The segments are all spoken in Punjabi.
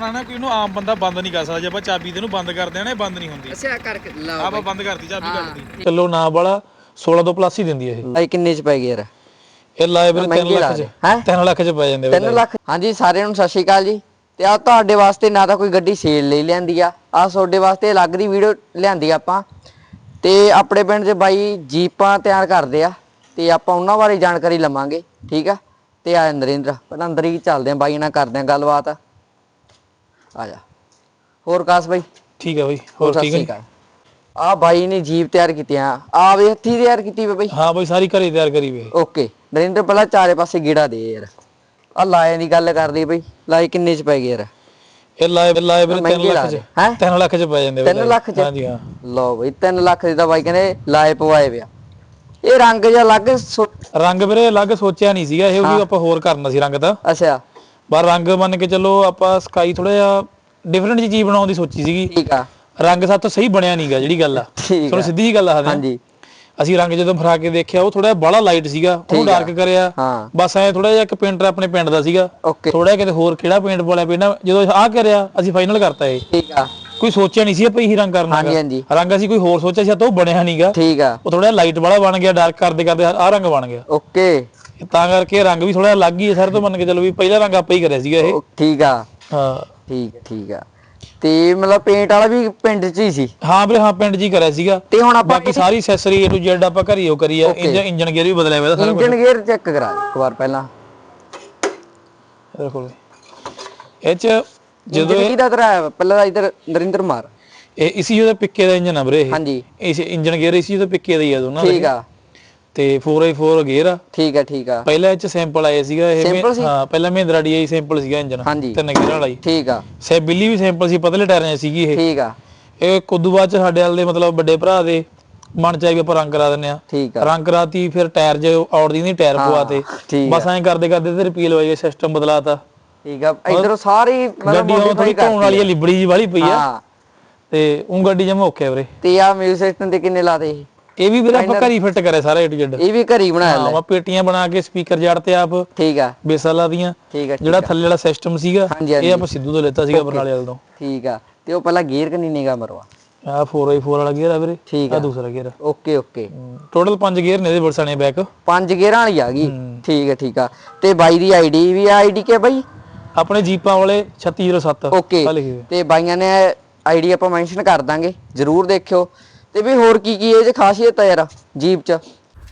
ਨਾ ਨਾ ਕੋਈ ਨੂੰ ਆਮ ਬੰਦਾ ਬੰਦ ਨਹੀਂ ਕਰ ਸਕਦਾ। ਜੇ ਆਪਾਂ ਚਾਬੀ ਤੇ ਨੂੰ ਬੰਦ ਕਰਦੇ ਆ ਨਾ ਇਹ ਬੰਦ ਨਹੀਂ ਹੁੰਦੀ। ਅੱਛਾ ਕਰਕੇ ਲਾਓ ਆਪਾਂ ਬੰਦ ਕਰਤੀ ਚਾਬੀ ਕੱਢਦੀ ਕਿਲੋ ਨਾ ਵਾਲਾ 16 ਤੋਂ ਪਲੱਸ ਹੀ ਦਿੰਦੀ ਹੈ ਇਹ। ਭਾਈ ਕਿੰਨੇ ਚ ਪੈ ਗਏ ਯਾਰ? ਇਹ ਲਾਏ ਵੀਰੇ 3 ਮਹਿੰਗੇ ਲੱਖ ਚ। ਦੇ। ਹੈਂ? 3 ਲੱਖ ਚ ਪੈ ਜਾਂਦੇ ਵੀਰੇ। 3 ਲੱਖ? ਹਾਂਜੀ ਸਾਰਿਆਂ ਨੂੰ ਸਤਿ ਸ਼੍ਰੀ ਅਕਾਲ ਜੀ। ਤੇ ਆ ਤੁਹਾਡੇ ਵਾਸਤੇ ਨਾ ਤਾਂ ਕੋਈ ਗੱਡੀ ਸੇਲ ਲਈ ਲਿਆਂਦੀ ਆ। ਆ ਤੁਹਾਡੇ ਵਾਸਤੇ ਅਲੱਗ ਦੀ ਵੀਡੀਓ ਲਿਆਂਦੀ ਆਪਾਂ। ਤੇ ਆਪਣੇ ਪਿੰਡ 'ਚ ਬਾਈ ਜੀਪਾਂ ਤਿਆਰ ਕਰਦੇ ਆ। ਤੇ ਆਪਾਂ ਉਹਨਾਂ ਬਾਰੇ ਜਾਣਕਾਰੀ ਲਵਾਂਗੇ ਠੀਕ ਆ? ਤੇ ਆ ਨਰਿੰਦਰ ਪਹਿਲਾਂ ਅੰਦਰ ਹੀ ਚੱਲਦੇ ਆ ਬਾਈ ਨਾਲ ਕਰਦੇ ਆ ਗੱਲਬਾਤ। ਆ ਜਾ। ਹੋਰ ਕਾਸ ਬਾਈ? ਠੀਕ ਹੈ ਬਾਈ। ਹੋਰ ਠੀਕ ਹੈ? ਆ ਬਾਈ ਨੇ ਜੀਪ ਤਿਆਰ ਕੀਤੀਆਂ ਆ। ਵੇ ਹੱਥੀ ਤਿਆਰ ਕੀਤੀ ਵੇ ਬਾਈ? ਹਾਂ ਬਾਈ ਸਾਰੀ ਘਰੇ ਤਿਆਰ ਕਰੀ ਵੇ। ਓਕੇ। ਨਰਿੰਦਰ ਪਹਿਲਾਂ ਚਾਰੇ ਪਾਸੇ ਗੇੜਾ ਦੇ ਯਾਰ। ਆ ਲਾਏ ਦੀ ਗੱਲ ਕਰਦੀ ਬਈ। ਲਾਏ ਕਿੰਨੇ ਚ ਪੈ ਗਏ ਯਾਰ? ਇਹ ਲਾਏ ਲਾਏ ਵੀਰੇ 3 ਮਹਿੰਗੇ ਲਾ ਲੱਖ ਚ ਦੇ। ਹੈਂ? 3 ਲੱਖ ਚ ਪੈ ਜਾਂਦੇ 3 ਲੱਖ ਚ? ਹਾਂਜੀ ਹਾਂ। ਲਓ ਬਈ 3 ਲੱਖ ਦੀ ਤਾਂ ਬਾਈ ਕਹਿੰਦੇ ਲਾਏ ਪਵਾਏ ਪਿਆ ਇਹ ਰੰਗ ਜਿਹਾ ਅਲੱਗ ਰੰਗ ਵੀਰੇ ਅਲੱਗ ਸੋਚਿਆ ਨਹੀਂ ਸੀਗਾ। ਇਹ ਵੀ ਆਪਾਂ ਹੋਰ ਕਰਨਾ ਸੀ ਰੰਗ ਤਾਂ। ਅੱਛਾ। ਪਰ ਰੰਗ ਮੰਨ ਕੇ ਚੱਲੋ ਆਪਾਂ ਸਕਾਈ ਥੋੜਾ ਜਿਹਾ ਡਿਫਰੈਂਟ ਜੀ ਚੀਜ਼ ਬਣਾਉਣ ਦੀ ਸੋਚੀ ਸੀਗੀ। ਠੀਕ ਆ। ਰੰਗ ਸਾਤੋਂ ਸਹੀ ਬਣਿਆ ਨਹੀਂਗਾ ਜਿਹੜੀ ਗੱਲ ਆ। ਠੀਕ ਤੁਹਾਨੂੰ ਆ ਸਿੱਧੀ ਜੀ ਗੱਲ ਆ ਹਾਂਜੀ। ਅਸੀਂ ਰੰਗ ਜਦੋਂ ਫਰਾ ਕੇ ਦੇਖਿਆ ਉਹ ਥੋੜਾ ਬੜਾ ਲਾਈਟ ਸੀਗਾ ਉਹਨੂੰ ਠੀਕ ਆ। ਡਾਰਕ ਕਰਿਆ। ਹਾਂ। ਬਸ ਐ ਥੋੜਾ ਜਿਹਾ ਇੱਕ ਪੇਂਟਰ ਆਪਣੇ ਪਿੰਡ ਦਾ ਸੀਗਾ। ਓਕੇ ਥੋੜਾ ਕਿਤੇ ਹੋਰ ਕਿਹੜਾ ਪੇਂਟ ਵਾਲਿਆ ਪੈਣਾ ਜਦੋਂ ਆਹ ਕਰਿਆ ਅਸੀਂ ਫਾਈਨਲ ਕਰਤਾ ਇਹ। ਠੀਕ ਆ। ਕੋਈ ਸੋਚਿਆ ਨਹੀਂ ਸੀ ਆਪਾਂ ਇਹੀ ਰੰਗ ਕਰਨਾ ਹਾਂਜੀ ਹਾਂਜੀ। ਰੰਗ ਅਸੀਂ ਕੋਈ ਹੋਰ ਸੋਚਿਆ ਸੀ ਤਾਂ ਉਹ ਬਣਿਆ ਨਹੀਂਗਾ ਠੀਕ ਆ। ਉਹ ਥੋੜਾ ਲਾਈਟ ਵਾਲਾ ਬਣ ਗਿਆ ਡਾਰਕ ਕਰਦੇ ਕਰਦੇ ਆਹ ਰੰਗ ਬਣ ਗਿਆ। ਓਕੇ ਤਾਂ ਕਰਕੇ ਰੰਗ ਵੀ ਥੋੜਾ ਅਲੱਗ ਹੀ ਹੈ ਸਰ ਤੋਂ ਮੰਨ ਕੇ ਚੱਲੋ ਵੀ ਪਹਿਲਾ ਰੰਗ ਆਪਾਂ ਹੀ ਕਰਿਆ ਸੀਗਾ ਇਹ। ਠੀਕ ਆ। ਹਾਂ। ਠੀਕ ਆ, ਠੀਕ ਆ। ਤੇ ਮਤਲਬ ਪੇਂਟ ਵਾਲਾ ਵੀ ਪਿੰਡ 'ਚ ਹੀ ਸੀ? ਹਾਂ ਵੀਰੇ ਹਾਂ ਪਿੰਡ 'ਚ ਹੀ ਕਰਿਆ ਸੀਗਾ। ਤੇ ਹੁਣ ਆਪਾਂ ਬਾਕੀ ਸਾਰੀ ਐਕਸੈਸਰੀ A to Z ਆਪਾਂ ਘਰੀ ਉਹ ਕਰੀ ਆ। ਇੰਜਨ ਇੰਜਨ ਗੇਅਰ ਵੀ ਬਦਲਿਆ ਹੋਇਆ ਇਹਦਾ ਸਾਰਾ ਇੰਜਨ ਗੇਅਰ ਚੈੱਕ ਕਰਾ ਦੇ ਇੱਕ ਵਾਰ ਪਹਿਲਾਂ। ਦੇਖੋ ਇਹ ਚ ਜਦੋਂ ਇੰਜਨ ਕਿਹਦਾ ਤੇਰਾ ਪਹਿਲਾਂ ਤਾਂ ਇੱਧਰ ਨਰਿੰਦਰ ਮਾਰ। ਇਹ ਇਸੀ ਉਹਦੇ ਪਿੱਕੇ ਦਾ ਇੰਜਨ ਆ ਵੀਰੇ ਇਹ। ਹਾਂਜੀ। ਇਸ ਇੰਜਨ ਗੇਅਰ ਇਸੀ ਉਹਦੇ ਪਿੱਕੇ ਦਾ ਹੀ ਆ ਦੋਨਾਂ ਠੀਕ ਦਾ ਆ। ਤੇ 4x4 ਗੇਅਰ ਆ। ਠੀਕ ਆ ਠੀਕ ਆ। ਪਹਿਲਾਂ ਇਹ ਚ ਸੈਂਪਲ ਆਏ ਸੀਗਾ ਇਹ Sample ਸੀ? ਹਾਂ ਪਹਿਲਾਂ ਮਹਿੰਦਰਾ DI ਸੈਂਪਲ ਸੀਗਾ ਇੰਜਨ ਹਾਂਜੀ। ਤਿੰਨ ਗੇਅਰ ਵਾਲਾ ਹੀ। ਠੀਕ ਆ। ਸੇ ਬਿੱਲੀ ਵੀ ਸੈਂਪਲ ਸੀ ਪਤਲੇ ਟਾਇਰਾਂ 'ਚ ਸੀਗੀ ਇਹ। ਠੀਕ ਆ। ਇਹ ਕੁੱਦੂ ਬਾਅਦ ਚ ਸਾਡੇ ਵਾਲ ਦੇ ਮਤਲਬ ਵੱਡੇ ਭਰਾ ਦੇ ਮਨ ਚ ਆਈ ਵੀ ਆਪਾਂ ਰੰਗ ਕਰਾ ਦਿੰਨੇ ਆ। ਠੀਕ ਆ। ਰੰਗ ਕਰਾਤੀ ਫਿਰ ਟਾਇਰ ਜੇ ਆਉਟ ਦੀ ਨਹੀਂ ਟਾਇਰ ਪਵਾਤੇ ਠੀਕ ਬਸ ਐਂ ਕਰਦੇ ਕਰਦੇ ਤੇ ਰਿਪੀਲ ਹੋਈ ਸਿਸਟਮ ਬਦਲਾਤਾ। ਠੀਕ ਆ। ਇਧਰੋਂ ਸਾਰੀ ਮਤਲਬ ਗੱਡੀ ਉਹ ਥੋੜੀ ਧੋਣ ਵਾਲੀ ਆ, ਲਿਬੜੀ ਜੀ ਵਾਲੀ ਪਈ ਆ। ਹਾਂ। ਤੇ ਉਹ ਗੱਡੀ ਜਮ ਔਖੇ ਆ ਵੀਰੇ। ਤੇ ਆ ਮਿਊਜ਼ਿਕ ਸਿਸਟਮ ਤੇ ਕਿੰਨੇ ਲਾਦੇ ਇਹ ਇਹ ਵੀ ਵੀਰੇ ਆਪਾਂ ਘਰੀ ਫਿੱਟ ਕਰਿਆ ਸਾਰਾ A to Z ਇਹ ਵੀ ਘਰੀ ਹਾਂ ਲੈ ਆਪਾਂ ਪੇਟੀਆਂ ਬਣਾ ਕੇ ਸਪੀਕਰ ਜੜ ਤੇ ਆਪ ਠੀਕ ਆ। ਬੇਸਾਲਾ ਦੀਆਂ। ਠੀਕ ਆ ਜਿਹੜਾ ਥੱਲੇ ਵਾਲਾ ਸਿਸਟਮ ਸੀਗਾ। ਇਹ ਆਪਾਂ ਸਿੱਧੂ ਤੋਂ ਲੈਤਾ ਸੀਗਾ ਬਰਨਾਲੇ ਵਾਲੇ ਤੋਂ। ਠੀਕ ਆ। ਤੇ ਉਹ ਪਹਿਲਾਂ ਗੇਅਰ ਕਿੰਨੀ ਨਿਗਾ ਮਰਵਾ? ਆ 4x4 ਵਾਲਾ ਗੇਅਰ ਆ ਵੀਰੇ। ਠੀਕ ਆ। ਦੂਸਰਾ gear okay okay total 5 gear ਨੇ ਇਹਦੇ ਬਰਸਾਣੇ ਬੈਕ ਪੰਜ ਗੇਅਰਾਂ ਵਾਲੀ ਆ ਗਈ। ਠੀਕ ਆ ਠੀਕ ਆ। ਤੇ ਬਾਈ ਦੀ ਆਈਡੀ ਵੀ ਆ ਆਈਡੀ ਕੇ ਬਾਈ? ਆਪਣੇ ਜੀਪਾਂ ਵਾਲੇ 3607 ਓਕੇ ਤੇ ਬਾਈਆਂ ਨੇ ਆਈਡੀ ਆਪਾਂ ਮੈਂਸ਼ਨ ਕਰ ਦਾਂਗੇ। ਜਰੂਰ ਦੇਖਿਓ। ਤੇ ਵੀ ਹੋਰ ਕੀ ਕੀ ਇਹ ਚ ਖਾਸੀਅਤ ਆ ਯਾਰ ਜੀਪ ਚ।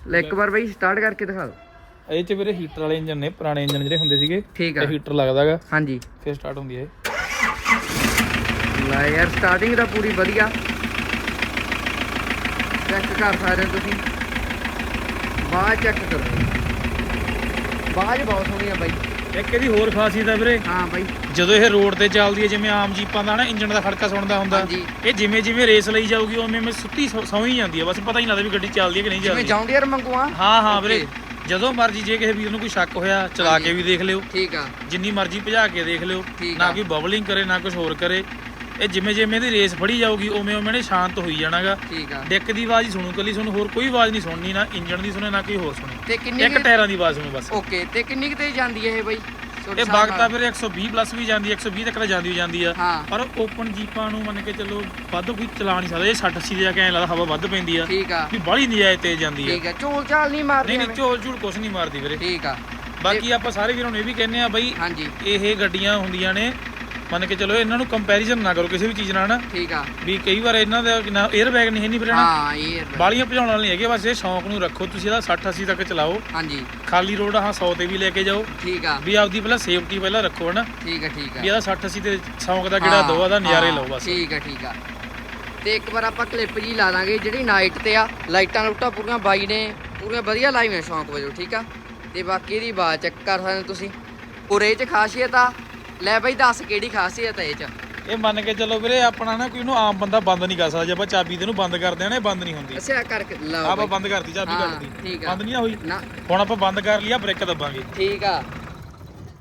ਲੈ ਇੱਕ ਵਾਰ ਬਾਈ ਸਟਾਰਟ ਕਰਕੇ ਦਿਖਾ ਦਿਓ। ਇਹ ਚ ਵੀਰੇ ਹੀਟਰ ਵਾਲੇ ਇੰਜਨ ਨੇ ਪੁਰਾਣੇ ਇੰਜਨ ਜਿਹੜੇ ਹੁੰਦੇ ਸੀਗੇ ਠੀਕ ਆ। ਇਹ ਹੀਟਰ ਲੱਗਦਾਗਾ ਹਾਂਜੀ। ਫਿਰ ਸਟਾਰਟ ਹੁੰਦੀ ਹੈ ਇਹ। ਲੈ ਯਾਰ ਸਟਾਰਟਿੰਗ ਦਾ ਪੂਰੀ ਵਧੀਆ। ਚੈੱਕ ਕਰ ਸਕਦੇ ਹੋ ਤੁਸੀਂ। ਬਾਅਦ ਚੈੱਕ ਕਰੋ। ਬਾਅਦ ਬਹੁਤ ਸੋਹਣੀ ਆ ਬਾਈ। ਇੱਕ ਇਹਦੀ ਹੋਰ ਖਾਸੀਅਤ ਹੈ ਵੀਰੇ। ਹਾਂ ਬਾਈ। ਜਦੋਂ ਇਹ ਰੋਡ ਤੇ ਚੱਲਦੀ ਹੈ ਜਿਵੇਂ ਆਮ ਜੀਪਾਂ ਦਾ ਨਾ ਇੰਜਨ ਦਾ ਖੜਕਾ ਸੁਣਦਾ ਹੁੰਦਾ ਹਾਂਜੀ। ਇਹ ਜਿਵੇਂ ਜਿਵੇਂ ਰੇਸ ਲਈ ਜਾਊਗੀ ਉਵੇਂ ਉਵੇਂ ਸੁੱਤੀ ਸੌ ਸੌਂ ਹੀ ਜਾਂਦੀ ਹੈ ਬਸ ਪਤਾ ਹੀ ਨਹੀਂ ਲੱਗਦਾ ਵੀ ਗੱਡੀ ਚੱਲਦੀ ਹੈ ਕਿ ਨਹੀਂ ਜਿਵੇਂ ਚੱਲਦੀ। ਜੌਂਡੀਅਰ ਮੰਗੂ ਆ ਹਾਂ। ਹਾਂ ਵੀਰੇ। ਜਦੋਂ ਮਰਜ਼ੀ ਜੇ ਕਿਸੇ ਵੀਰ ਨੂੰ ਕੋਈ ਸ਼ੱਕ ਹੋਇਆ ਚਲਾ ਕੇ ਵੀ ਦੇਖ ਲਿਓ। ਠੀਕ ਆ। ਜਿੰਨੀ ਮਰਜ਼ੀ ਭਜਾ ਕੇ ਦੇਖ ਲਿਓ। ਠੀਕ ਨਾ ਆ। ਕੋਈ ਬਬਲਿੰਗ ਕਰੇ ਨਾ ਕੁਝ ਹੋਰ ਕਰੇ। ਇਹ ਜਿਵੇਂ ਜਿਵੇਂ ਇਹਦੀ ਰੇਸ ਫੜੀ ਜਾਊਗੀ ਉਵੇਂ ਉਵੇਂ ਨੇ ਸ਼ਾਂਤ ਹੋਈ ਜਾਣਾਗਾ। ਠੀਕ ਆ। ਡੈਕ ਦੀ ਆਵਾਜ਼ ਹੀ ਸੁਣੂ ਕੱਲੀ ਤੁਹਾਨੂੰ ਹੋਰ ਕੋਈ ਆਵਾਜ਼ ਨਹੀਂ ਸੁਣਨੀ ਨਾ ਇੰਜਨ ਦੀ ਸੁਣੇ ਨਾ ਕੋਈ ਹੋਰ ਸੁਣੇ। ਤੇ ਕਿੰਨੀ ਇੱਕ ਟਾਇਰਾਂ ਦੀ ਆਵਾਜ਼ ਸੁਣੋ ਬਸ। ਓਕੇ ਤੇ ਕਿੰਨੀ ਕੁ ਤੇਜ਼ ਜਾਂਦੀ ਹੈ ਇਹ ਬਾਈ? ਤੁਹਾਡੇ ਇਹ ਹਿਸਾਬ ਬਾਗ ਤਾਂ ਨਾਲ? ਫਿਰ 120 ਪਲੱਸ ਵੀ ਜਾਂਦੀ ਹੈ 120 ਤੱਕ ਤਾਂ ਜਾਂਦੀ ਹੋ ਜਾਂਦੀ ਆ। ਹਾਂ। ਪਰ ਓਪਨ ਜੀਪਾਂ ਨੂੰ ਮੰਨ ਕੇ ਚੱਲੋ ਵੱਧ ਕੋਈ ਚਲਾ ਨਹੀਂ ਸਕਦਾ। ਇਹ 60 80 ਦੇ ਜਾ ਕੇ ਐਂ ਲੱਗਦਾ ਹਵਾ ਵੱਧ ਪੈਂਦੀ ਆ। ਠੀਕ ਆ। ਵੀ ਬਾਹਲੀ ਨਜਾਇਜ਼ ਤੇਜ਼ ਜਾਂਦੀ ਆ। ਠੀਕ ਆ ਝੋਲ ਝਾਲ ਨਹੀਂ ਮਾਰਦੀ ਨਹੀਂ ਨਹੀਂ ਝੋਲ ਝੂਲ ਕੁਛ ਨਹੀਂ ਮਾਰਦੀ ਵੀਰੇ। ਠੀਕ ਆ। ਬਾਕੀ ਆਪਾਂ ਸਾਰੇ ਵੀਰਾਂ ਨੂੰ ਇਹ ਵੀ ਕਹਿੰਦੇ ਆ ਬਈ ਹਾਂਜੀ। ਇਹ ਗੱਡੀਆਂ ਹੁੰਦੀਆਂ ਨੇ ਮੰਨ ਕੇ ਚਲੋ ਇਹਨਾਂ ਨੂੰ ਕੰਪੈਰੀਜ਼ਨ ਨਾ ਕਰੋ ਕਿਸੇ ਵੀ ਚੀਜ਼ ਨਾਲ ਨਾ। ਠੀਕ ਆ। ਵੀ ਕਈ ਵਾਰ ਇਹਨਾਂ ਦਾ ਨਾ 에ਅਰ ਬੈਗ ਨਹੀਂ ਹੈ ਨਹੀਂ ਫਿਰ ਨਾ ਹਾਂ ਇਹ। ਬਾਲੀਆਂ ਭਜਾਉਣ ਵਾਲੇ ਨਹੀਂ ਹੈਗੇ ਬਸ ਇਹ ਸ਼ੌਂਕ ਨੂੰ ਰੱਖੋ। ਤੁਸੀਂ ਇਹਦਾ 60 80 ਤੱਕ ਚਲਾਓ। ਹਾਂਜੀ। ਖਾਲੀ ਰੋਡ ਹਾਂ 100 ਤੇ ਵੀ ਲੈ ਕੇ ਜਾਓ। ਠੀਕ ਆ। ਵੀ ਆਪਦੀ ਪਹਿਲਾਂ ਸੇਫਟੀ ਪਹਿਲਾਂ ਰੱਖੋ ਹਨਾ। ਠੀਕ ਆ ਠੀਕ ਆ। ਵੀ ਇਹਦਾ 60 80 ਤੇ ਸ਼ੌਂਕ ਦਾ ਕਿਹੜਾ ਦੋ ਦਾ ਨਜ਼ਾਰੇ ਲਓ ਬਸ। ਠੀਕ ਆ ਠੀਕ ਆ। ਤੇ ਇੱਕ ਵਾਰ ਆਪਾਂ ਕਲਿੱਪ ਜੀ ਲਾ ਦਾਂਗੇ ਜਿਹੜੀ ਨਾਈਟ ਤੇ ਆ। ਲਾਈਟਾਂ ਲੁੱਟਾਂ ਪੂਰੀਆਂ ਬਾਈ ਨੇ ਪੂਰੀਆਂ ਵਧੀਆ ਲਾਈਆਂ ਸ਼ੌਂਕ ਵਜੋਂ ਠੀਕ ਆ। ਤੇ ਬਾਕੀ ਇਹਦੀ ਆਵਾਜ਼ ਚੈੱਕ ਕਰ ਸਕਦੇ ਤੁਸੀਂ। ਉਰੇ ਚ ਖਾਸੀਅਤ ਆ ਲੈ ਬਾਈ ਦੱਸ ਕਿਹੜੀ ਖਾਸੀਅਤ ਆ ਇਹ ਚ? ਇਹ ਮੰਨ ਕੇ ਚੱਲੋ ਵੀਰੇ ਆਪਣਾ ਨਾ ਕੋਈ ਨੂੰ ਆਮ ਬੰਦਾ ਬੰਦ ਨਹੀਂ ਕਰ ਸਕਦਾ। ਜੇ ਆਪਾਂ ਚਾਬੀ ਤੇ ਨੂੰ ਬੰਦ ਕਰਦੇ ਆ ਨਾ ਇਹ ਬੰਦ ਨਹੀਂ ਹੁੰਦੀ। ਅੱਛਾ ਕਰਕੇ ਲਾਓ ਆਪਾਂ ਬਾਈ। ਬੰਦ ਕਰਤੀ ਚਾਬੀ ਹਾਂ, ਕੱਢਦੀ ਠੀਕ ਆ। ਬੰਦ ਨਹੀਂ ਹੋਈ? ਨਾ। ਹੁਣ ਆਪਾਂ ਬੰਦ ਕਰ ਲਿਆ ਬ੍ਰੇਕ ਦੱਬਾਂਗੇ। ਠੀਕ ਆ।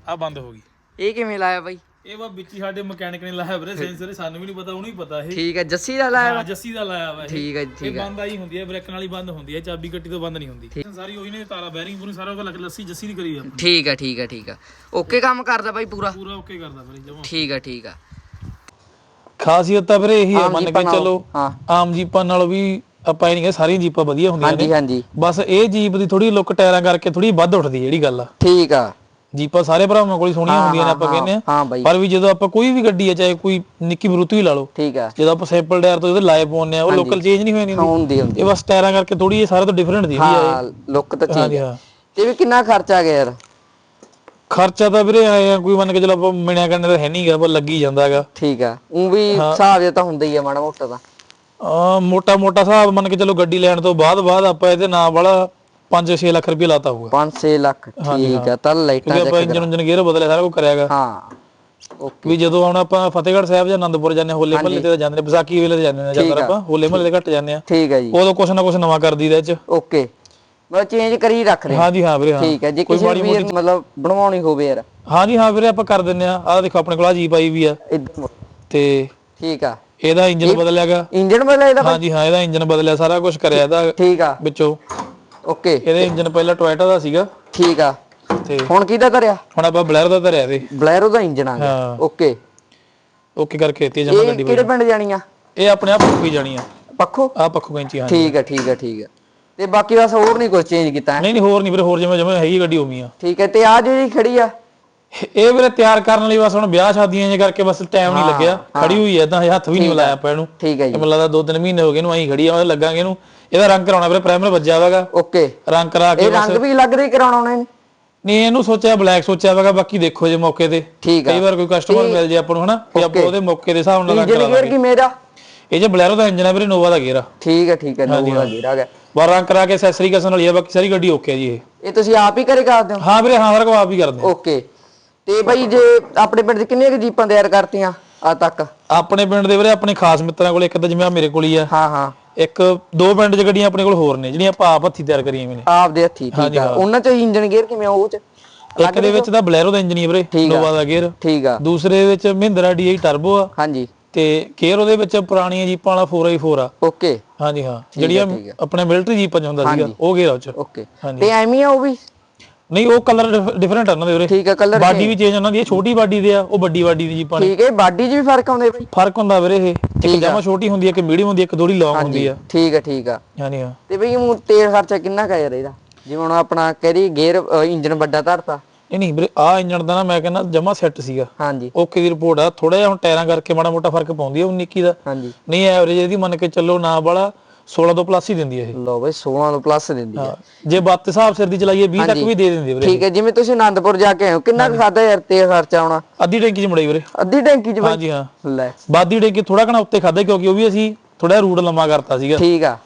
ਆ ਬੰਦ ਹੋ ਗਈ। ਇਹ ਕਿਵੇਂ ਲਾਇਆ ਬਾਈ? ਇਹ ਵਾ ਵਿੱਚ ਹੀ ਸਾਡੇ ਮਕੈਨਿਕ ਨੇ ਲਾਇਆ ਵੀਰੇ ਸੈਂਸਰ ਸਾਨੂੰ ਵੀ ਨਹੀਂ ਪਤਾ ਉਹਨੂੰ ਹੀ ਪਤਾ ਇਹ। ਠੀਕ ਹੈ ਜੱਸੀ ਦਾ ਲਾਇਆ ਹਾਂ ਜੱਸੀ ਦਾ ਲਾਇਆ ਵਾ ਇਹ। ਠੀਕ ਹੈ ਜੀ, ਇਹ ਠੀਕ ਹੈ। ਬੰਦ ਆਈ ਹੁੰਦੀ ਹੈ ਬ੍ਰੇਕ ਨਾਲ ਹੀ ਬੰਦ ਹੁੰਦੀ ਹੈ ਚਾਬੀ ਕੱਟੀ ਤੋਂ ਬੰਦ ਨਹੀਂ ਹੁੰਦੀ। ਸਾਰੀ ਉਹੀ ਨੇ ਤਾਰਾ ਬੈਰਿੰਗ ਪੂਰੀ ਸਾਰਾ ਉਹਦਾ ਲੱਗ ਲੱਸੀ ਜੱਸੀ ਦੀ ਕਰੀ ਆ ਆਪਣੀ। ਠੀਕ ਹੈ ਠੀਕ ਹੈ ਠੀਕ ਹੈ। ਓਕੇ ਕੰਮ ਕਰਦਾ ਬਾਈ ਪੂਰਾ? ਪੂਰਾ ਓਕੇ ਕਰਦਾ ਵੀਰੇ ਜਮਾ। ਠੀਕ ਹੈ ਠੀਕ ਹੈ। ਖਾਸੀਅਤ ਤਾਂ ਵੀਰੇ ਇਹੀ ਹੈ ਆਮ ਮੰਨ ਜੀਪਾਂ ਕੇ ਨਾਲੋਂ, ਚੱਲੋ ਹਾਂ। ਆਮ ਜੀਪਾਂ ਨਾਲੋਂ ਵੀ ਆਪਾਂ ਇਹ ਨਹੀਂ ਕਿ ਸਾਰੀਆਂ ਜੀਪਾਂ ਵਧੀਆ ਹੁੰਦੀਆਂ ਹਾਂਜੀ ਨੇ। ਹਾਂਜੀ। ਬਸ ਇਹ ਜੀਪ ਦੀ ਥੋੜੀ ਲੁੱਕ ਟਾਇਰਾਂ ਕਰਕੇ ਥੋੜੀ ਵੱਧ ਉੱਠਦੀ ਜਿਹੜੀ ਗੱਲ ਆ। ਠੀਕ ਆ। ਜੀਪਾਂ ਸਾਰੇ ਭਰਾਵਾਂ ਕੋਲ ਹੀ ਸੋਹਣੀਆਂ ਹੁੰਦੀਆਂ ਨੇ ਆਪਾਂ ਕਹਿੰਦੇ ਆ ਹਾਂ ਬਾਈ। ਪਰ ਵੀ ਜਦੋਂ ਆਪਾਂ ਕੋਈ ਵੀ ਗੱਡੀ ਆ ਚਾਹੇ ਕੋਈ ਨਿੱਕੀ ਮਰੂਤੀ ਹੀ ਲਾ ਲਓ ਠੀਕ ਆ। ਜਦੋਂ ਆਪਾਂ ਸੈਂਪਲ ਟਾਇਰ ਤੋਂ ਇਹਦੇ ਲਾਏ ਪਾਉਂਦੇ ਆ ਉਹ ਲੋਕਲ ਚੇਂਜ ਨਹੀਂ ਹੋਣੀ ਹੁੰਦੀ। ਹੁੰਦੀ ਹੁੰਦੀ। ਇਹ ਬਸ ਟਾਇਰਾਂ ਕਰਕੇ ਥੋੜੀ ਇਹ ਸਾਰੇ ਤੋਂ ਡਿਫਰੈਂਟ ਦੀ ਹਾਂ ਲੁੱਕ ਤਾਂ ਚੇਂਜ ਹਾਂ। ਤੇ ਵੀ ਕਿੰਨਾ ਖਰਚਾ ਆ ਗਿਆ ਯਾਰ? ਖਰਚਾ ਤਾਂ ਵੀਰੇ ਆਏ ਆ ਕੋਈ ਮੰਨ ਕੇ ਚਲੋ ਆਪਾਂ ਮਿਣਿਆ ਕਰਨ ਦਾ ਹੈ ਨਹੀਂਗਾ ਪਰ ਲੱਗੀ ਜਾਂਦਾਗਾ ਠੀਕ ਆ। ਉਹ ਵੀ ਹਿਸਾਬ ਜੇ ਤਾਂ ਹੁੰਦਾ ਹੀ ਆ ਮਾੜਾ ਮੋਟਾ ਤਾਂ। ਆ ਮੋਟਾ ਮੋਟਾ ਹਿਸਾਬ ਮੰਨ ਕੇ ਚਲੋ ਗੱਡੀ ਲੈਣ ਤੋਂ ਬਾਅਦ ਬਾਅਦ ਆਪਾਂ ਇਹਦੇ ਨਾਂ ਵਾਲਾ 5-6 ਲੱਖ ਰੁਪਏ ਲਾਤਾ ਹੋਊਗਾ। 5-6 ਲੱਖ ਠੀਕ ਆ ਤਾਂ ਲਾਈਟਾਂ ਕਿਉਂਕਿ ਆਪਾਂ ਇੰਜਨ ਉਂਜਨ ਗੇਅਰ ਬਦਲਿਆ ਸਾਰਾ ਕੁਝ ਕਰਿਆਗਾ ਹਾਂ ਓਕੇ। ਵੀ ਜਦੋਂ ਹੁਣ ਆਪਾਂ ਫਤਿਹਗੜ੍ਹ ਸਾਹਿਬ ਜਾਂ ਆਨੰਦਪੁਰ ਜਾਂਦੇ ਹਾਂ, ਹੋਲੇ ਮਹੱਲੇ ਤੇ ਤਾਂ ਜਾਂਦੇ ਨੇ ਵਿਸਾਖੀ ਵੇਲੇ ਤੇ ਜਾਂਦੇ ਨੇ ਜ਼ਿਆਦਾ ਆਪਾਂ ਹੋਲੇ ਮਹੱਲੇ ਤੇ ਘੱਟ ਜਾਂਦੇ ਆ ਠੀਕ ਹੈ ਜੀ। ਉਦੋਂ ਕੁਛ ਨਾ ਕੁਛ ਨਵਾਂ ਕਰ ਦਈਦਾ ਇਹ ਚ। ਓਕੇ। ਮੈਂ ਚੇਂਜ ਕਰੀ ਰੱਖ ਰਹੇ ਹਾਂਜੀ ਹਾਂ ਵੀਰੇ ਹਾਂ। ਠੀਕ ਹੈ ਜੇ ਕਿਸੇ ਵੀ ਵੀਰ ਮਤਲਬ ਬਣਵਾਉਣੀ ਹੋਵੇ ਯਾਰ। ਹਾਂਜੀ ਹਾਂ ਵੀਰੇ ਆਪਾਂ ਕਰ ਦਿੰਨੇ ਆ ਆਹ ਦੇਖੋ ਆਪਣੇ ਕੋਲ ਆ ਜੀਪ ਆਈ ਵੀ ਆ। ਇੱਧਰ। ਤੇ ਠੀਕ ਆ। ਇਹਦਾ ਇੰਜਨ ਬਦਲਿਆਗਾ ਇੰਜਨ ਬਦਲਿਆ ਇਹਦਾ ਹਾਂਜੀ ਹਾਂ ਇਹਦਾ ਇੰਜਨ ਬਦਲਿਆ ਸਾਰਾ ਕੁਝ ਕਰਿਆ ਇਹਦਾ ਠੀਕ ਆ। ਵਿੱਚੋਂ। ਓਕੇ। ਇਹਦੇ ਇੰਜਨ ਪਹਿਲਾਂ ਟੋਇਟਾ ਦਾ ਸੀਗਾ। ਠੀਕ ਆ। ਤੇ ਹੁਣ ਕਿਹਦਾ ਧਰਿਆ? ਹੁਣ ਆਪਾਂ ਬਲੈਰੋ ਦਾ ਧਰਿਆ ਇਹਦੇ ਬਲੈਰੋ ਦਾ ਇੰਜਨ ਆ ਗਿਆ। ਓਕੇ। ਓਕੇ ਕਰਕੇ ਤੇ ਜਮਾ ਗੱਡੀ ਕਿਹੜੇ ਪਿੰਡ ਜਾਣੀ ਆ? ਇਹ ਆਪਣੇ ਆਪ ਪੱਖੀ ਜਾਣੀ ਆ। ਪੱਖੋ? ਆ ਪੱਖੋ ਕੈਂਚੀ ਹਾਂ ਠੀਕ ਆ ਠੀਕ ਆ ਠੀਕ ਆ। ਤੇ ਬਾਕੀ ਬਸ ਹੋਰ ਨਹੀਂ ਕੁਝ ਚੇਂਜ ਕੀਤਾ ਨਹੀਂ ਨਹੀਂ ਹੋਰ ਨਹੀਂ ਵੀਰੇ ਹੋਰ ਜਿਵੇਂ ਜਿਵੇਂ ਹੈਗੀ ਗੱਡੀ ਉਮੀ ਆ। ਠੀਕ ਹੈ ਤੇ ਆ ਜਿਹੜੀ ਖੜੀ ਆ? ਇਹ ਵੀਰੇ ਤਿਆਰ ਕਰਨ ਲਈ ਬਸ ਹੁਣ ਵਿਆਹ ਸ਼ਾਦੀਆਂ ਜੇ ਕਰਕੇ ਬਸ ਟਾਈਮ ਨਹੀਂ ਲੱਗਿਆ। ਖੜੀ ਹੋਈ ਐ ਤਾਂ ਹੱਥ ਵੀ ਨਹੀਂ ਮਿਲਾਇਆ ਆਪਾਂ ਇਹਨੂੰ। ਠੀਕ ਹੈ ਜੀ। ਮੈਨੂੰ ਲੱਗਦਾ 2-3 ਮਹੀਨੇ ਹੋ ਗਏ ਇਹਨੂੰ ਐਂ ਖੜੀ ਆ ਲੱਗਾਂਗੇ ਇਹਨੂੰ। ਇਹਦਾ ਰੰਗ ਕਰਾਉਣਾ ਵੀਰੇ ਪ੍ਰਾਈਮਰ ਵੱਜਿਆ ਵਾਗਾ ਓਕੇ। ਰੰਗ ਕਰਾ ਕੇ ਇਹ ਰੰਗ ਵੀ ਲੱਗ ਰਹੀ ਕਰਾਉਣਾ ਉਹਨੇ। ਨਹੀਂ ਇਹਨੂੰ ਸੋਚਿਆ ਬਲੈਕ ਸੋਚਿਆ ਵਾਗਾ ਬਾਕੀ ਦੇਖੋ ਜੇ ਮੌਕੇ ਤੇ। ਠੀਕ ਆ। ਕਈ ਵਾਰ ਕੋਈ ਕਸਟਮਰ ਮਿਲ ਜੇ ਆਪਾਂ ਨੂੰ ਹਨਾ? ਕਿ ਆਪਾਂ ਉਹਦੇ ਮੌਕੇ ਦੇ ਹਿਸਾਬ ਨਾਲ ਰੰਗ ਇੰਜਨ ਕਰਾ ਗੇਅਰ ਕੀ ਮੇਰਾ? ਇਹ ਜੇ ਬਲੈਰੋ ਦਾ ਇੰਜਨ ਹੈ ਵੀਰੇ ਨੋਵਾ ਦਾ ਗੇਅਰ ਆ। ਠੀਕ ਹੈ ਠੀਕ ਹੈ ਨੋ ਦਾ ਗੇਰਾ ਗਿਆ। ਬਾਰ ਰੰਗ ਕਰਾ ਕੇ ਐਕਸੈਸਰੀ ਕਸਨ ਵਾਲੀ ਆ ਬਾਕੀ ਸਾਰੀ ਗੱਡੀ ਓਕੇ ਆ ਜੀ ਇਹ। ਇਹ ਤੁਸੀਂ ਆਪ ਹੀ ਕਰੇ ਕਰਦੇ ਹੋ? ਹਾਂ ਵੀਰੇ ਹਾਂ ਸਾਰਾ ਕੁਝ ਆਪ ਹੀ ਕਰਦੇ ਆ। ਓਕੇ। ਤੇ ਬਾਈ ਜੇ ਆਪਣੇ ਪਿੰਡ 'ਚ ਕਿੰਨੀਆਂ ਕੁ ਜੀਪਾਂ ਤਿਆਰ ਕਰਤੀਆਂ ਆ ਤੱਕ? ਆਪਣੇ ਪਿੰਡ ਦੇ ਵੀਰੇ ਆਪਣੇ ਖਾਸ ਮਿੱਤਰਾਂ ਕੋਲ ਇੱਕ ਤਾਂ ਜਿਵੇਂ ਆ ਮੇਰੇ ਕੋਲ ਹੀ ਆ। ਹਾਂ ਹਾਂ। ਇੱਕ ਦੋ ਪਿੰਡ 'ਚ ਗੱਡੀਆਂ ਆਪਣੇ ਕੋਲ ਹੋਰ ਨੇ ਜਿਹੜੀਆਂ ਆਪਾਂ ਆਪ ਹੱਥੀ ਤਿਆਰ ਕਰੀਆਂ ਵੀ ਨੇ। ਆਪ ਦੇ ਹੱਥੀ ਠੀਕ ਆ। ਉਹਨਾਂ 'ਚ ਇੰਜਨ ਗੇਅਰ ਕਿਵੇਂ ਆ ਉਹ 'ਚ? ਇੱਕ ਦੇ ਵਿੱਚ ਤਾਂ ਬਲੈਰੋ ਦਾ ਇੰਜਨ ਹੀ ਵੀਰੇ ਨੋਵਾ ਦਾ ਗੇਅਰ ਠੀਕ ਆ। ਦੂਸਰੇ ਵਿੱਚ ਮਹਿੰਦਰਾ ਡੀਆਈ ਟਰਬੋ ਆ। ਹਾਂਜੀ। ਤੇ ਗੇਅਰ ਉਹਦੇ ਵਿੱਚ ਪੁਰਾਣੀਆਂ ਜੀਪਾਂ ਵਾਲਾ 4x4 ਆ। ਓਕੇ। ਹਾਂਜੀ ਹਾਂ। ਜਿਹੜੀਆਂ ਆਪਣੇ ਮਿਲਟਰੀ ਜੀਪਾਂ 'ਚ ਹੁੰਦਾ ਸੀਗਾ ਉਹ ਗੇਅਰ ਆ ਉਹ 'ਚ। ਓਕੇ। ਤੇ ਐਵੇਂ ਆ ਉਹ ਵੀ? ਨਹੀਂ ਉਹ ਕਲਰ ਡਿਫਰੈਂਟ ਆ ਉਹਨਾਂ ਦੇ ਠੀਕ ਆ ਕਲਰ ਬਾਡੀ ਵੀ ਚੇਂਜ ਉਹਨਾਂ ਦੀ ਇਹ ਛੋਟੀ ਬਾਡੀ ਦੇ ਆ ਉਹ ਵੱਡੀ ਬਾਡੀ ਦੀ ਜੀਪਾਂ ਨੇ। ਠੀਕ ਹੈ ਬਾਡੀ 'ਚ ਵੀ ਫ਼ਰਕ ਆਉਂਦੇ ਬਾਈ। ਫ਼ਰਕ ਹੁੰਦਾ ਵੀਰੇ ਇਹ। ਇੱਕ ਜਮਾ ਛੋਟੀ ਹੁੰਦੀ ਹੈ ਇੱਕ ਮੀਡੀਅਮ ਹੁੰਦੀ ਹੈ ਇੱਕ ਥੋੜੀ ਲੌਂਗ ਹੁੰਦੀ ਆ। ਠੀਕ ਆ ਠੀਕ ਆ। ਹਾਂਜੀ ਹਾਂ ਤੇ ਬਈ ਉਹ ਤੇਲ ਖਰਚਾ ਕਿੰਨਾ ਕਾ ਯਾਰ ਇਹਦਾ? ਜਿਵੇਂ ਹੁਣ ਆਪਣਾ ਕਹਿਰੀ ਗੇਅਰ ਇੰਜਨ ਵੱਡਾ ਧਰਤਾ। ਇਹ ਨਹੀਂ ਵੀਰੇ ਆ ਇੰਜਣ ਦਾ ਨਾ ਮੈਂ ਕਹਿੰਦਾ ਜਮਾ ਸੈੱਟ ਸੀਗਾ। ਹਾਂਜੀ। ਓਕੇ ਦੀ ਰਿਪੋਰਟ ਆ ਥੋੜਾ ਜਿਹਾ ਹੁਣ ਟਾਇਰਾਂ ਕਰਕੇ ਮਾੜਾ ਮੋਟਾ ਫ਼ਰਕ ਪਾਉਂਦੀ ਆ 19 21 ਦਾ। ਹਾਂਜੀ। ਨਹੀਂ ਐਵਰੇਜ ਇਹਦੀ ਮੰਨ ਕੇ ਚੱਲੋ ਨਾ ਵਾਲਾ 16 ਤੋਂ ਪਲੱਸ ਹੀ ਦਿੰਦੀ ਹੈ ਇਹ। ਲਓ ਬਈ 16 ਤੋਂ ਪਲੱਸ ਦਿੰਦੀ ਆ। ਜੇ ਬੱਤ ਹਿਸਾਬ ਸਿਰ ਦੀ ਚਲਾਈਏ 20 ਤੱਕ ਵੀ ਦੇ ਦਿੰਦੀ ਹੈ ਵੀਰੇ ਠੀਕ ਹੈ ਜਿਵੇਂ ਤੁਸੀਂ ਆਨੰਦਪੁਰ ਜਾ ਕੇ ਆਏ ਹੋ ਕਿੰਨਾ ਖਾਦਾ ਯਾਰ ਤੇਲ ਖਰਚਾ ਆਉਣਾ? ਅੱਧੀ ਟੈਂਕੀ ਚ ਮੁੜਾਈ ਵੀਰੇ। ਅੱਧੀ ਟੈਂਕੀ 'ਚ ਹਾਂਜੀ ਹਾਂ। ਲੈ। ਬਾਦੀ ਟੈਂਕੀ ਥੋੜਾ ਘਣਾ ਉੱਤੇ ਖਾਦਾ ਕਿਉਂਕਿ ਉਹ ਵੀ ਅਸੀਂ ਥੋੜਾ ਰੂਟ ਲੰਮਾ ਕਰਤਾ ਸੀਗਾ। ਠੀਕ ਆ।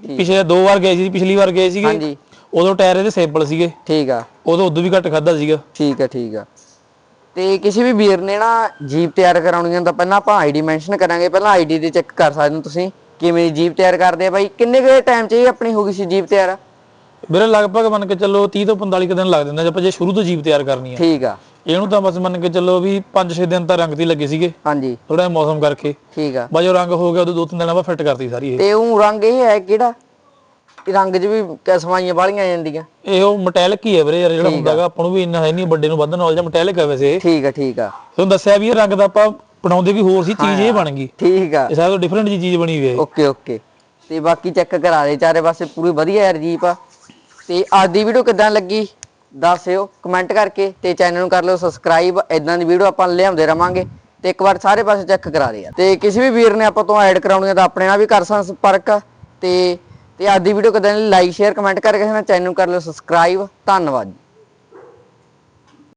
ਪਿਛਲੇ ਦੋ ਵਾਰ ਗਏ ਸੀ ਪਿਛਲੀ ਵਾਰ ਗਏ ਸੀਗੇ। ਹਾਂਜੀ। ਉਦੋਂ ਟਾਇਰ ਇਹਦੇ ਸੈਂਪਲ ਸੀਗੇ। ਠੀਕ ਆ। ਉਦੋਂ ਉਦੋਂ ਵੀ ਘੱਟ ਖਾਦਾ ਸੀਗਾ। ਠੀਕ ਆ ਠੀਕ ਆ। ਤੇ ਕਿਸੇ ਵੀ ਵੀਰ ਨੇ ਨਾ ਜੀਪ ਤਿਆਰ ਕਰਾਉਣੀ ਹੈ ਤਾਂ ਪਹਿਲਾਂ ਆਪਾਂ ਆਈਡੀ ਮੈਂਸ਼ਨ ਕਰਾਂਗੇ। ਪਹਿਲਾਂ ਆਈਡੀ ਤੇ ਚੈੱਕ ਕਰ ਸਕਦੇ ਹੋ ਤੁਸੀਂ। ਕਿਵੇਂ ਦੀ ਜੀਪ ਤਿਆਰ ਕਰਦੇ ਆ ਬਾਈ? ਕਿੰਨੇ ਕੁ ਟਾਈਮ 'ਚ ਇਹ ਆਪਣੀ ਹੋ ਗਈ ਸੀ ਜੀਪ ਤਿਆਰ? ਵੀਰੇ ਲਗਭਗ ਮੰਨ ਕੇ ਚੱਲੋ 30 ਤੋਂ 45 ਕੁ ਦਿਨ ਲੱਗ ਜਾਂਦੇ ਜੇ ਆਪਾਂ ਜੇ ਸ਼ੁਰੂ ਤੋਂ ਜੀਪ ਤਿਆਰ ਕਰਨੀ ਆ। ਠੀਕ ਆ। ਇਹਨੂੰ ਤਾਂ ਬਸ ਮੰਨ ਕੇ ਚੱਲੋ ਵੀ 5-6 ਦਿਨ ਤਾਂ ਰੰਗ ਹੀ ਲੱਗੇ ਸੀਗੇ। ਹਾਂਜੀ। ਥੋੜਾ ਮੌਸਮ ਕਰਕੇ। ਠੀਕ ਆ। ਬਾਜੋ ਰੰਗ ਹੋ ਗਿਆ ਉਦੋਂ ਦੋ ਤਿੰਨ ਦਿਨਾਂ ਬਾਅਦ ਫਿੱਟ ਕਰਤੀ ਸਾਰੀ ਇਹ। ਤੇ ਉਹ ਰੰਗ ਇਹ ਹੈ ਕਿਹੜਾ? ਇਹ ਰੰਗ 'ਚ ਵੀ ਕਸਮਾਈਆਂ ਵਾਲੀਆਂ ਆ ਜਾਂਦੀਆਂ। ਇਹ ਉਹ ਮਟੈਲਿਕ ਹੀ ਹੈ ਵੀਰੇ ਯਾਰ ਜਿਹੜਾ ਹੁੰਦਾਗਾ ਆਪਾਂ ਨੂੰ ਵੀ ਇੰਨਾ ਹੈ ਨਹੀਂ ਵੱਡੇ ਨੂੰ ਵੱਧ ਨੌਲੇਜ ਮਟੈਲਿਕ ਹੈ ਵੈਸੇ। ਠੀਕ ਆ ਠੀਕ ਆ। ਤੁਹਾਨੂੰ ਦੱਸਿਆ ਵੀ ਇਹ ਰੰਗ ਦਾ ਆਪਾਂ ਬਣਾਉਂਦੇ ਵੀ ਹੋਰ ਸੀ ਚੀਜ਼ ਇਹ ਬਣ ਗਈ। ਠੀਕ ਆ। ਇਹ ਸਾਰਾ ਤੋਂ ਡਿਫਰੈਂਟ ਜੀ ਚੀਜ਼ ਬਣੀ ਹੋਈ ਹੈ। Okay okay. ਤੇ ਬਾਕੀ ਚੈੱਕ ਕਰਾ ਦੇ ਚਾਰੇ ਪਾਸੇ ਪੂਰੀ ਵਧੀਆ ਯਾਰ ਜੀਪ ਆ। ਤੇ ਅੱਜ ਦੀ ਵੀਡੀਓ ਕਿਦਾਂ ਲੱਗੀ? ਦੱਸਿਓ ਕਮੈਂਟ ਕਰਕੇ ਤੇ ਚੈਨਲ ਨੂੰ ਕਰ ਲਿਓ ਸਬਸਕ੍ਰਾਈਬ ਇਦਾਂ ਦੀ ਵੀਡੀਓ ਆਪਾਂ ਲਿਆਉਂਦੇ ਰਵਾਂਗੇ। ਤੇ ਇੱਕ ਵਾਰ ਸਾਰੇ ਪਾਸੇ ਚੈੱਕ ਕਰਾ ਦੇ ਯਾਰ। ਤੇ ਕਿਸੇ ਵੀ ਵੀਰ ਨੇ ਆਪਾਂ ਤੋਂ ਐਡ ਕਰਾਉਣੀ ਹੈ ਤਾਂ ਆਪਣੇ ਨਾਲ ਵੀ ਕਰ ਸੰਪਰਕ। ਤੇ ਤੇ ਅੱਜ ਦੀ ਵੀਡੀਓ ਕਿਦਾਂ ਲਾਈਕ ਸ਼ੇਅਰ ਕਮੈਂਟ ਕਰਕੇ ਨਾ ਚੈਨਲ ਨੂੰ ਕਰ ਲਓ ਸਬਸਕ੍ਰਾਈਬ ਧੰਨਵਾਦ। ਜੀ